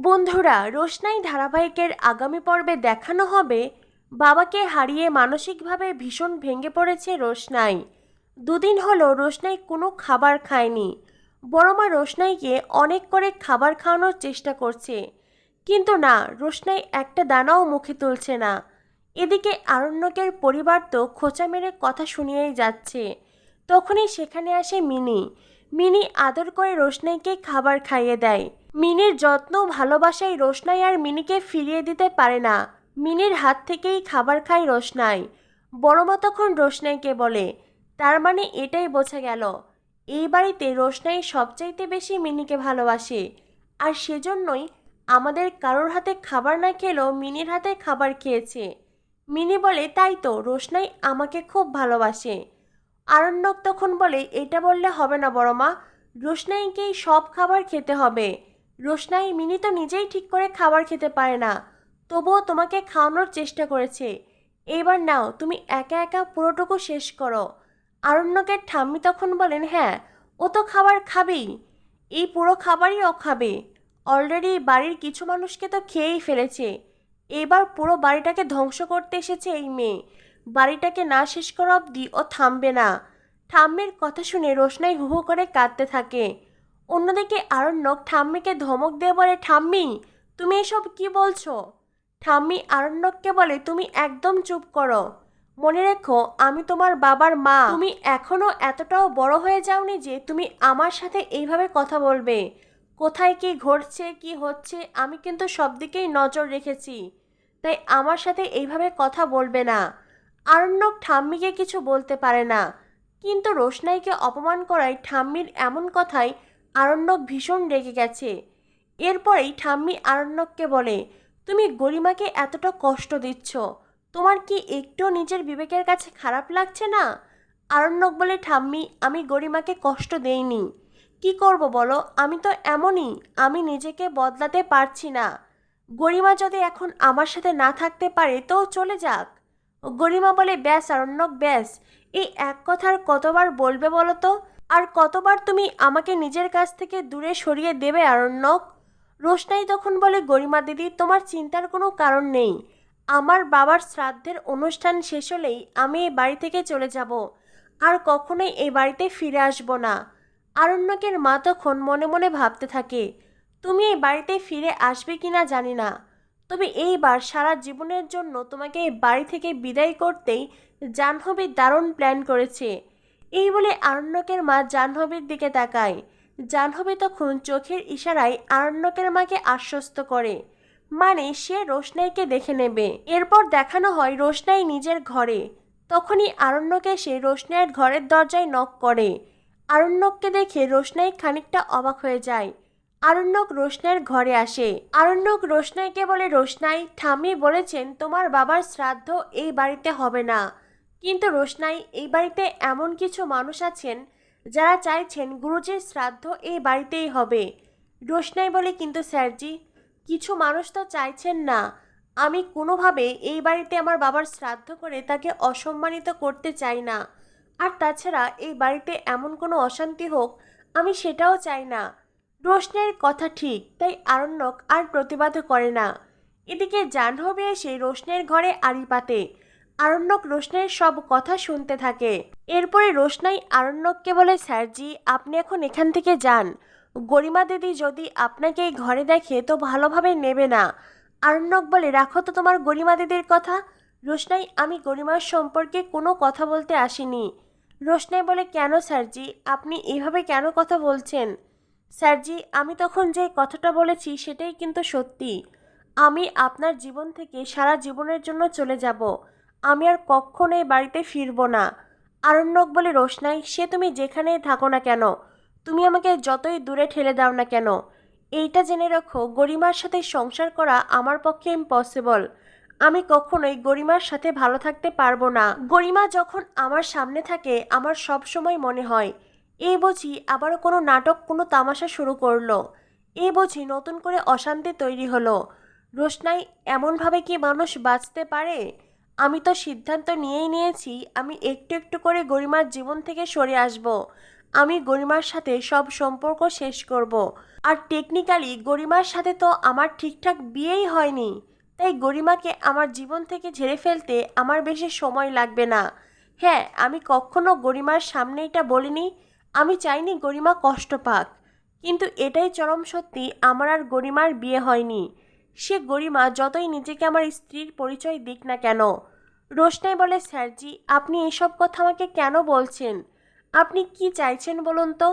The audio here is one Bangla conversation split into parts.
বন্ধুরা, রোশনাই ধারাবাহিকের আগামী পর্বে দেখানো হবে বাবাকে হারিয়ে মানসিকভাবে ভীষণ ভেঙে পড়েছে রোশনাই। দুদিন হলো রোশনাই কোনো খাবার খায়নি। বড়মা রোশনাইকে অনেক করে খাবার খাওয়ানোর চেষ্টা করছে। কিন্তু না, রোশনাই একটা দানাও মুখে তুলছে না। এদিকে আরণ্যকের পরিবার তো খোঁচা মেরে কথা শুনিয়েই যাচ্ছে। তখনই সেখানে আসে মিনি। মিনি আদর করে রোশনাইকে খাবার খাইয়ে দেয়। মিনির যত্ন, ভালোবাসায় রোশনাই আর মিনিকে ফিরিয়ে দিতে পারে না। মিনির হাত থেকেই খাবার খায় রোশনাই। বড়মা তখন রোশনাইকে বলে, তার মানে এটাই বোঝা গেল। এই বাড়িতে রোশনাই সবচাইতে বেশি মিনিকে ভালোবাসে। আর সেজন্যই আমাদের কারোর হাতে খাবার না খেলেও মিনির হাতে খাবার খেয়েছে। মিনি বলে, তাই তো, রোশনাই আমাকে খুব ভালোবাসে। আরণ্যক তখন বলে, এটা বললে হবে না বড় মা। রোশনাইকেই সব খাবার খেতে হবে। রোশনাই মিনি তো নিজেই ঠিক করে খাবার খেতে পারে না। তবুও তোমাকে খাওয়ানোর চেষ্টা করেছে। এইবার নাও, তুমি একা একা পুরোটুকু শেষ করো। আরণ্যকের ঠাম্মি তখন বলেন হ্যাঁ ও তো খাবার খাবেই। এই পুরো খাবারই ও খাবে। অলরেডি বাড়ির কিছু মানুষকে তো খেয়েই ফেলেছে। এবার পুরো বাড়িটাকে ধ্বংস করতে এসেছে এই মেয়ে। বাড়িটাকে না শেষ করা অবধি ও থামবে না। ঠাম্মির কথা শুনে রোশনাই হু হু করে কাঁদতে থাকে। অন্যদিকে আরণ্যক ঠাম্মিকে ধমক দিয়ে বলে, ঠাম্মি, তুমি এসব কি বলছো? ঠাম্মি, আরণ্যককে বলে, তুমি একদম চুপ করো। মনে রেখো, আমি তোমার বাবার মা। তুমি এখনও এতটাও বড় হয়ে যাওনি যে তুমি আমার সাথে এইভাবে কথা বলবে। কোথায় কি ঘটছে, কি হচ্ছে, আমি কিন্তু সব দিকেই নজর রেখেছি। তাই আমার সাথে এইভাবে কথা বলবে না। আরণ্যক ঠাম্মিকে কিছু বলতে পারে না। কিন্তু রোশনাইকে অপমান করায় ঠাম্মির এমন কথায় আরণ্যক ভীষণ রেগে গেছে। এরপরেই ঠাম্মি আরণ্যককে বলে, তুমি গরিমাকে এতটা কষ্ট দিচ্ছ, তোমার কি একটু নিজের বিবেকের কাছে খারাপ লাগছে না? আরণ্যক বলে, ঠাম্মি, আমি গরিমাকে কষ্ট দেইনি। কি করব বলো, আমি তো এমনই, আমি নিজেকে বদলাতে পারছি না। গরিমা যদি এখন আমার সাথে না থাকতে পারে, তো চলে যাক। গরিমা বলে, ব্যাস আরণ্যক, ব্যাস, এই এক কথার কতবার বলবে বলো তো? আর কতবার তুমি আমাকে নিজের কাছ থেকে দূরে সরিয়ে দেবে, আরণ্যক? রোশনাই তখন বলে, গরিমা দিদি, তোমার চিন্তার কোনো কারণ নেই। আমার বাবার শ্রাদ্ধের অনুষ্ঠান শেষ হলেই আমি এই বাড়ি থেকে চলে যাব। আর কখনোই এই বাড়িতে ফিরে আসব না। আরণ্যকের মা তখন মনে মনে ভাবতে থাকে, তুমি এই বাড়িতে ফিরে আসবে কিনা জানি না। তবে এইবার সারা জীবনের জন্য তোমাকে এই বাড়ি থেকে বিদায় করতেই জাহ্নবী দারুণ প্ল্যান করেছে। এই বলে আরণ্যকের মা জাহ্নবীর দিকে তাকায়। জাহ্নবী তখন চোখের ইশারায় আরণ্যকের মাকে আশ্বস্ত করে। মানে সে রোশনাইকে দেখে নেবে। এরপর দেখানো হয় রোশনাই নিজের ঘরে। তখনই আরণ্যক এসে রোশনাইয়ের ঘরের দরজায় নক করে। আরণ্যককে দেখে রোশনাই খানিকটা অবাক হয়ে যায়। আরণ্যক রোশনাইয়ের ঘরে আসে। আরণ্যক রোশনাইকে বলে, রোশনাই, ঠাম্মি বলেছেন তোমার বাবার শ্রাদ্ধ এই বাড়িতে হবে না। কিন্তু রোশনাই, এই বাড়িতে এমন কিছু মানুষ আছেন যারা চাইছেন গুরুজির শ্রাদ্ধ এই বাড়িতেই হবে। রোশনাই বলে, কিন্তু স্যারজি, কিছু মানুষ তো চাইছেন না। আমি কোনোভাবে এই বাড়িতে আমার বাবার শ্রাদ্ধ করে তাকে অসম্মানিত করতে চাই না। আর তাছাড়া এই বাড়িতে এমন কোনো অশান্তি হোক, আমি সেটাও চাই না। রোশনের কথা ঠিক, তাই আরণ্যক আর প্রতিবাদ করে না। এদিকে জাহ্নবী এসে রোশনের ঘরে আড়ি পাতে। আরণ্যক রোশনের সব কথা শুনতে থাকে। এরপরে রোশনাই আরণ্যককে বলে স্যারজি আপনি এখন এখান থেকে যান। গরিমা দিদি যদি আপনাকে এই ঘরে দেখে, তো ভালোভাবে নেবে না। আরণ্যক বলে, রাখো তো তোমার গরিমা দিদির কথা। রোশনাই, আমি গরিমার সম্পর্কে কোনো কথা বলতে আসিনি। রোশনাই বলে, কেন স্যারজি আপনি এইভাবে কেন কথা বলছেন? স্যারজি আমি তখন যে কথাটা বলেছি, সেটাই কিন্তু সত্যি। আমি আপনার জীবন থেকে সারা জীবনের জন্য চলে যাব। আমি আর কখনো এই বাড়িতে ফিরবো না। আরণ্যক বলে, রোশনাই, সে তুমি যেখানেই থাকো না কেন? তুমি আমাকে যতই দূরে ঠেলে দাও না কেন? এইটা জেনে রাখো, গরিমার সাথে সংসার করা আমার পক্ষে ইম্পসিবল আমি কখনোই গরিমার সাথে ভালো থাকতে পারব না। গরিমা যখন আমার সামনে থাকে, আমার সব সময় মনে হয়। এই বুঝি আবারও কোনো নাটক, কোনো তামাশা শুরু করল। এই বুঝি নতুন করে অশান্তি তৈরি হলো। রোশনাই, এমনভাবে কি মানুষ বাঁচতে পারে? আমি তো সিদ্ধান্ত নিয়েই নিয়েছি, আমি একটু একটু করে গরিমার জীবন থেকে সরে আসব। আমি গরিমার সাথে সব সম্পর্ক শেষ করব। আর টেকনিক্যালি গরিমার সাথে তো আমার ঠিকঠাক বিয়েই হয়নি। তাই গরিমাকে আমার জীবন থেকে ঝেড়ে ফেলতে আমার বেশি সময় লাগবে না। হ্যাঁ আমি কখনো গরিমার সামনে এটা বলিনি, আমি চাইনি গরিমা কষ্ট পাক। কিন্তু এটাই চরম সত্যি, আমার আর গরিমার বিয়ে হয়নি। সে গরিমা যতই নিজেকে আমার স্ত্রীর পরিচয় দিক না কেন। রোশনাই বলে, স্যারজি, আপনি এসব কথা আমাকে কেন বলছেন? আপনি কি চাইছেন বলুন তো?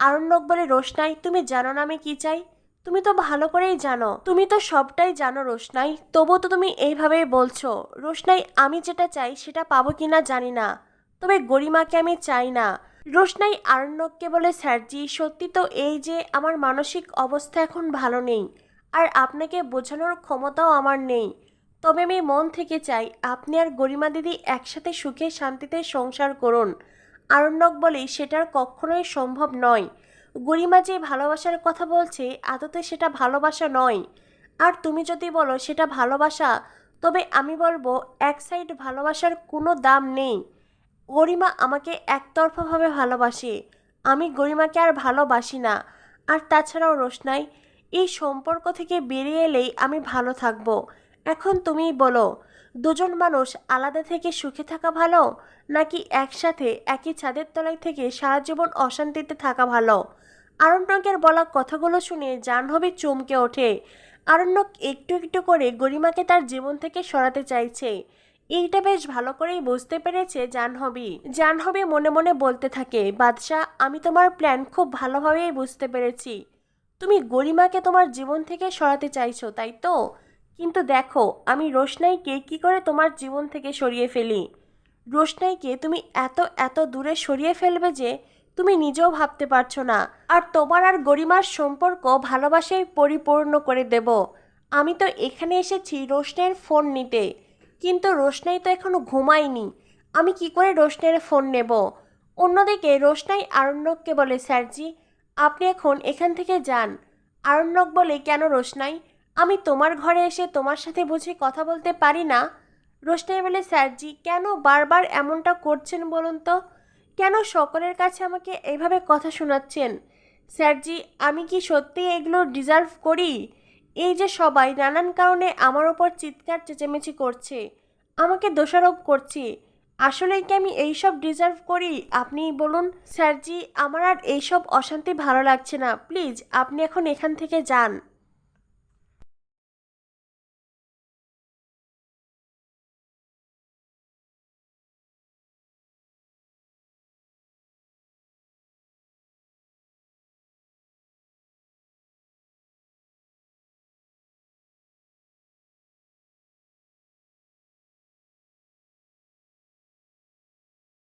আরণ্যক বলে, রোশনাই, তুমি জানো না আমি কি চাই? তুমি তো ভালো করেই জানো। তুমি তো সবটাই জানো রোশনাই, তবু তো তুমি এইভাবেই বলছো। রোশনাই, আমি যেটা চাই সেটা পাবো কিনা জানি না, তবে গরিমাকে আমি চাই না। রোশনাই আরণ্যককে বলে, স্যারজি, সত্যি তো এই যে আমার মানসিক অবস্থা এখন ভালো নেই। আর আপনাকে বোঝানোর ক্ষমতাও আমার নেই। তবে আমি মন থেকে চাই আপনি আর গরিমা দিদি একসাথে সুখে শান্তিতে সংসার করুন। আরণ্যক বলে সেটার কখনোই সম্ভব নয়। গরিমা যে ভালোবাসার কথা বলছে, আদতে সেটা ভালোবাসা নয়। আর তুমি যদি বলো সেটা ভালোবাসা, তবে আমি বলব এক সাইড ভালোবাসার কোনো দাম নেই। গরিমা আমাকে একতরফাভাবে ভালোবাসে। আমি গরিমাকে আর ভালোবাসি না। আর তাছাড়াও রোশনাই এই সম্পর্ক থেকে বেরিয়ে এলেই আমি ভালো থাকব। এখন তুমিই বলো, দুজন মানুষ আলাদা থেকে সুখে থাকা ভালো, নাকি একসাথে একই ছাদের তলায় থেকে সারা জীবন অশান্তিতে থাকা ভালো? আরণ্যকের বলা কথাগুলো শুনে জাহ্নবী চমকে ওঠে। আরণ্যক একটু একটু করে গরিমাকে তার জীবন থেকে সরাতে চাইছে। এইটা বেশ ভালো করেই বুঝতে পেরেছে জাহ্নবী। জাহ্নবী মনে মনে বলতে থাকে, বাদশাহ, আমি তোমার প্ল্যান খুব ভালোভাবেই বুঝতে পেরেছি। তুমি গরিমাকে তোমার জীবন থেকে সরাতে চাইছো, তাই তো? কিন্তু দেখো, আমি রোশনাইকে কি করে তোমার জীবন থেকে সরিয়ে ফেলি? রোশনাইকে তুমি এত এত দূরে সরিয়ে ফেলবে যে তুমি নিজেও ভাবতে পারছ না। আর তোমার আর গরিমার সম্পর্ক ভালোবাসায় পরিপূর্ণ করে দেব। আমি তো এখানে এসেছি রোশনাইয়ের ফোন নিতে। কিন্তু রোশনাই তো এখনও ঘুমায়নি। আমি কি করে রোশনাইয়ের ফোন নেব? অন্যদিকে রোশনাই আরণ্যককে বলে, স্যারজি আপনি এখন এখান থেকে যান। আরণ্যক বলে, কেন রোশনাই আমি তোমার ঘরে এসে তোমার সাথে বুঝি কথা বলতে পারি না? রোশনাই বলে, স্যারজি, কেন বারবার এমনটা করছেন বলুন তো? কেন সকলের কাছে আমাকে এইভাবে কথা শোনাচ্ছেন? স্যারজি, আমি কি সত্যি এগুলো ডিজার্ভ করি? এই যে সবাই নানান কারণে আমার ওপর চিৎকার চেঁচামেচি করছে। আমাকে দোষারোপ করছে। আসলে কি আমি এইসব ডিজার্ভ করি? আপনি বলুন, স্যারজি, আমার আর এইসব অশান্তি ভালো লাগছে না। প্লিজ, আপনি এখন এখান থেকে যান।